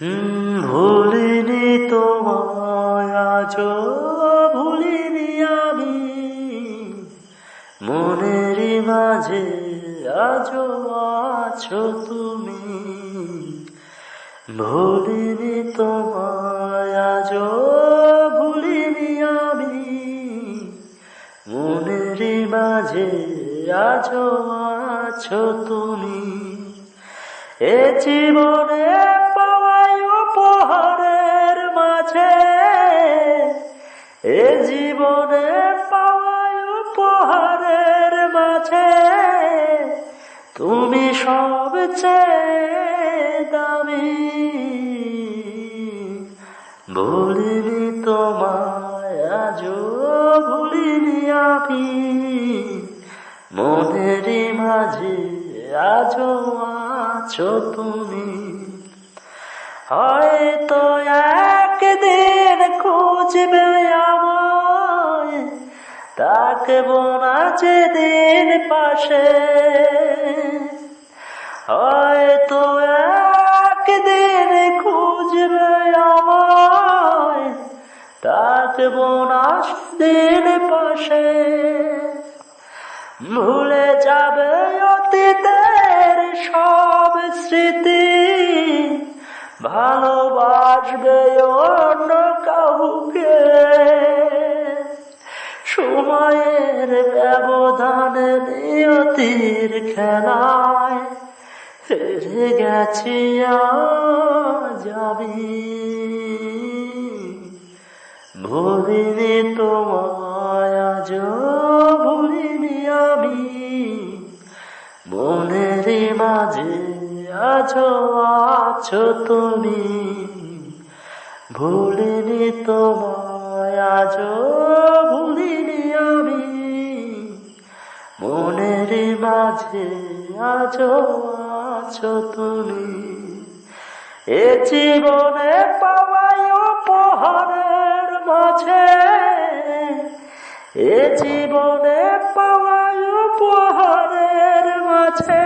ভুলিনি তোমায়, আজও ভুলিনি আমি। মনের মাঝে আজ আছো তুমি। ভুলিনি তোমায় আজ ভুলিনি আমি। মনের মাঝে আজও আছো তুমি। এ জীবনে উপহারের মাঝে এ জীবনে পাওয়াই উপহারের মাঝে তুমি সবচেয়ে দামি। ভুলিনি তোমায়, আজও ভুলিনি আমি। মনের মাঝে আজও আছো তুমি। হয়তো একদিন খুঁজবে আমায়। থাকব না যেদিন পাশে। হয়তো একদিন খুঁজবে আমায়। থাকব না দিন পাশে। ভুলে যাবে অতীতের সব স্মৃতি। ভালোবাসবে অন্য কাউকে। সময়ের ব্যবধানে নিয়তির খেলায় হেরে গেছি আমি। ভুলিনি তোমায় আজ ভুলিনি আমি। মনের মাঝে আছো আছো তুমি। ভুলিনি তোমায় আজ ভুলিনি আমি। মনের মাঝে আছো আছো তুমি। এ জীবনে পাওয়াই উপহারের মাঝে। এ জীবনে পাওয়াই উপহারের মাঝে।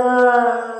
Allah.